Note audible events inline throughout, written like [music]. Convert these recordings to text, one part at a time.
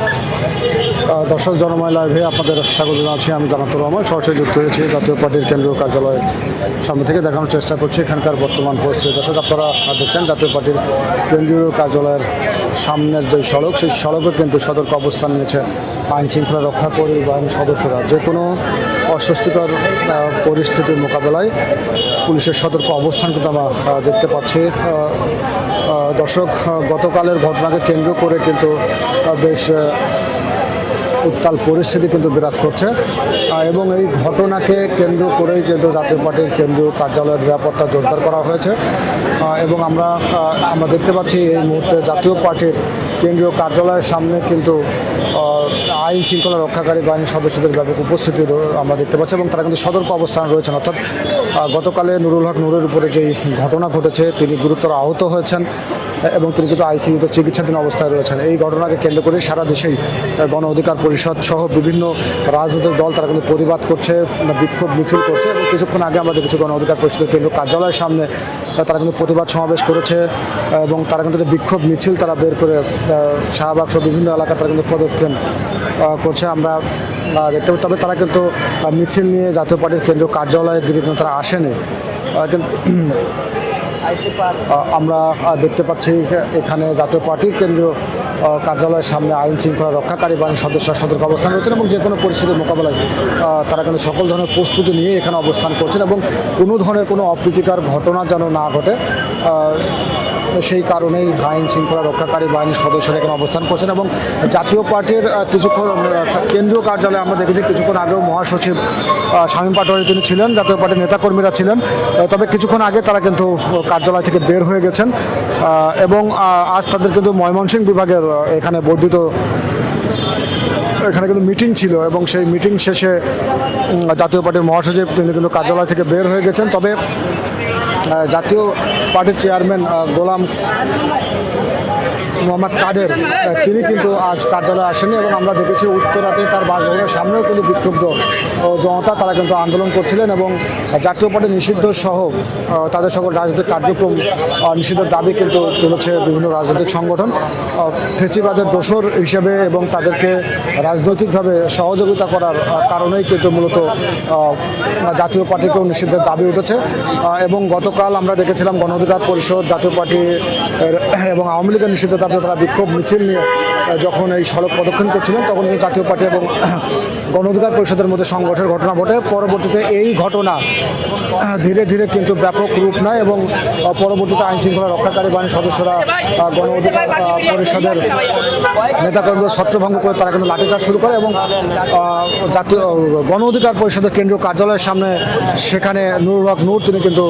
Thank you. দর্শক জনময় লাইভে আপনাদের স্বাগত জানাচ্ছি। আমি জানাতুর রহমান, সরাসরি যুক্ত হয়েছি জাতীয় পার্টির কেন্দ্রীয় কার্যালয় সামনে থেকে। দেখানোর চেষ্টা করছি এখানকার বর্তমান পরিস্থিতি। দর্শক, আপনারা দেখছেন জাতীয় পার্টির কেন্দ্রীয় কার্যালয়ের সামনের যে সড়ক, সেই সড়কে কিন্তু সতর্ক অবস্থান নিয়েছে আইন শৃঙ্খলা রক্ষাকারী বাহিনীর সদস্যরা। যে কোনো অস্বস্তিকর পরিস্থিতির মোকাবেলায় পুলিশের সতর্ক অবস্থান কিন্তু আমরা দেখতে পাচ্ছি। দর্শক গতকালের ঘটনাকে কেন্দ্র করে কিন্তু বেশ উত্তাল পরিস্থিতি কিন্তু বিরাজ করছে। এবং এই ঘটনাকে কেন্দ্র করেই কিন্তু জাতীয় পার্টির কেন্দ্রীয় কার্যালয়ের নিরাপত্তা জোরদার করা হয়েছে। এবং আমরা আমরা দেখতে পাচ্ছি এই মুহূর্তে জাতীয় পার্টির কেন্দ্রীয় কার্যালয়ের সামনে কিন্তু আইন শৃঙ্খলা রক্ষাকারী বাহিনীর সদস্যদের ব্যাপক উপস্থিতি আমরা দেখতে পাচ্ছি এবং তারা কিন্তু সতর্ক অবস্থান রয়েছেন। অর্থাৎ গতকালে নুরুল হক নুরের উপরে যেই ঘটনা ঘটেছে, তিনি গুরুতর আহত হয়েছেন এবং তিনি কিন্তু আইসিইউতে চিকিৎসাধীন অবস্থায় রয়েছেন। এই ঘটনাকে কেন্দ্র করে সারা দেশেই গণ অধিকার পরিষদ সহ বিভিন্ন রাজনৈতিক দল তারা কিন্তু প্রতিবাদ করছে, বিক্ষোভ মিছিল করছে এবং কিছুক্ষণ আগে আমরা দেখেছি গণ অধিকার পরিষদের কেন্দ্র কার্যালয়ের সামনে তারা কিন্তু প্রতিবাদ সমাবেশ করেছে এবং তারা কিন্তু বিক্ষোভ মিছিল তারা বের করে শাহবাগ বিভিন্ন এলাকা তারা কিন্তু পদক্ষেপ করছে। আমরা দেখতে তবে তারা কিন্তু মিছিল নিয়ে জাতীয় পার্টির কেন্দ্রীয় কার্যালয়ের দিকে কিন্তু তারা আসেনি। কিন্তু আমরা দেখতে পাচ্ছি এখানে জাতীয় পার্টির কেন্দ্রীয় কার্যালয়ের সামনে আইন শৃঙ্খলা রক্ষাকারী বাহিনীর সদস্যরা সতর্ক অবস্থান রয়েছেন এবং যে কোনো পরিস্থিতির মোকাবেলায় তারা কিন্তু সকল ধরনের প্রস্তুতি নিয়ে এখানে অবস্থান করছেন এবং কোনো ধরনের কোনো অপ্রীতিকর ঘটনা যেন না ঘটে সেই কারণেই আইন শৃঙ্খলা রক্ষাকারী বাহিনীর সদস্যরা এখানে অবস্থান করছেন এবং জাতীয় পার্টির কিছুক্ষণ কেন্দ্রীয় কার্যালয়ে আমরা দেখেছি কিছুক্ষণ আগেও মহাসচিব শামীম পাটোয়ারি তিনি ছিলেন, জাতীয় পার্টির নেতাকর্মীরা ছিলেন তবে কিছুক্ষণ আগে তারা কিন্তু কার্যালয় থেকে বের হয়ে গেছেন এবং আজ তাদের কিন্তু ময়মনসিংহ বিভাগের এখানে বর্ধিত, এখানে কিন্তু মিটিং ছিল এবং সেই মিটিং শেষে জাতীয় পার্টির মহাসচিব তিনি কিন্তু কার্যালয় থেকে বের হয়ে গেছেন, তবে জাতীয় পার্টির চেয়ারম্যান গোলাম মোহাম্মদ কাদের তিনি কিন্তু আজ কার্যালয়ে আসেনি এবং আমরা দেখেছি উত্তরাতে তার বাসভবনের সামনেও কিন্তু বিক্ষুব্ধ জনতা তারা কিন্তু আন্দোলন করছিলেন এবং জাতীয় পার্টি নিষিদ্ধ সহ তাদের সকল রাজনৈতিক কার্যক্রম নিষিদ্ধের দাবি কিন্তু তুলেছে বিভিন্ন রাজনৈতিক সংগঠন। আহ, দোষর হিসেবে এবং তাদেরকে রাজনৈতিকভাবে সহযোগিতা করার কারণেই কিন্তু মূলত জাতীয় পার্টিকেও নিষিদ্ধের দাবি উঠেছে। এবং গতকাল আমরা দেখেছিলাম গণ অধিকার পরিষদ জাতীয় পার্টি এবং আওয়ামী লীগের নিষিদ্ধ তারা বিক্ষোভ মিছিল নিয়ে যখন এই সড়ক প্রদক্ষিণ করছিলেন, তখন কিন্তু জাতীয় পার্টি এবং [clears throat] গণ অধিকার পরিষদের মধ্যে সংঘর্ষের ঘটনা ঘটে। পরবর্তীতে এই ঘটনা, [clears throat] ধীরে ধীরে কিন্তু ব্যাপক রূপ নেয় এবং পরবর্তীতে আইন শৃঙ্খলা রক্ষাকারী বাহিনীর সদস্যরা গণ অধিকার পরিষদের নেতাকর্মীদের ছত্রভঙ্গ করে তারা কিন্তু লাঠিচার্জ শুরু করে এবং জাতীয় গণ অধিকার পরিষদের কেন্দ্রীয় কার্যালয়ের সামনে সেখানে নুরুল হক নূর তিনি কিন্তু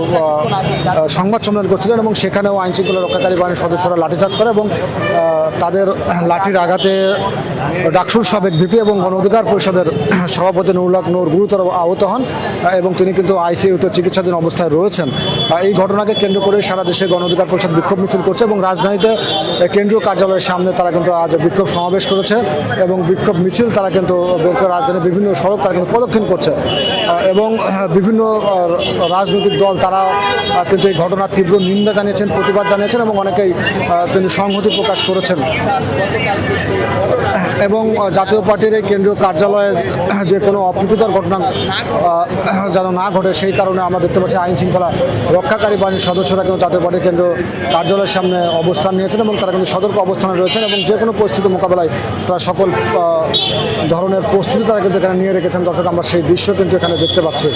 সংবাদ সম্মেলন করছিলেন এবং সেখানেও আইন শৃঙ্খলা রক্ষাকারী বাহিনীর সদস্যরা লাঠিচার্জ করে এবং তাদের লাঠির আঘাতে ডাকসুর সাবেক ভিপি এবং গণ অধিকার পরিষদের সভাপতি নুরুল হক নূর গুরুতর আহত হন এবং তিনি কিন্তু আইসিইউতে চিকিৎসাধীন অবস্থায় রয়েছেন। এই ঘটনাকে কেন্দ্র করে সারা দেশে গণ অধিকার পরিষদ বিক্ষোভ মিছিল করছে এবং রাজধানীতে কেন্দ্রীয় কার্যালয়ের সামনে তারা কিন্তু আজ বিক্ষোভ সমাবেশ করেছে এবং বিক্ষোভ মিছিল তারা কিন্তু রাজধানীর বিভিন্ন সড়ক তারা কিন্তু প্রদক্ষিণ করছে। এবং বিভিন্ন রাজনৈতিক দল তারা কিন্তু এই ঘটনার তীব্র নিন্দা জানিয়েছেন, প্রতিবাদ জানিয়েছেন এবং অনেকেই কিন্তু সংহতি প্রকাশ করেছেন। এবং জাতীয় পার্টির এই কেন্দ্রীয় কার্যালয়ে যে কোনো অপ্রীতিকর ঘটনা যেন না ঘটে, সেই কারণে আমরা দেখতে পাচ্ছি আইন শৃঙ্খলা রক্ষাকারী বাহিনীর সদস্যরা কিন্তু জাতীয় পার্টির কেন্দ্র কার্যালয়ের সামনে অবস্থান নিয়েছেন এবং তারা কিন্তু সতর্ক অবস্থানে রয়েছেন এবং যে কোনো পরিস্থিতি মোকাবেলায় তারা সকল ধরনের প্রস্তুতি তারা কিন্তু এখানে নিয়ে রেখেছেন। দর্শক, আমরা সেই দৃশ্য কিন্তু এখানে দেখতে পাচ্ছি।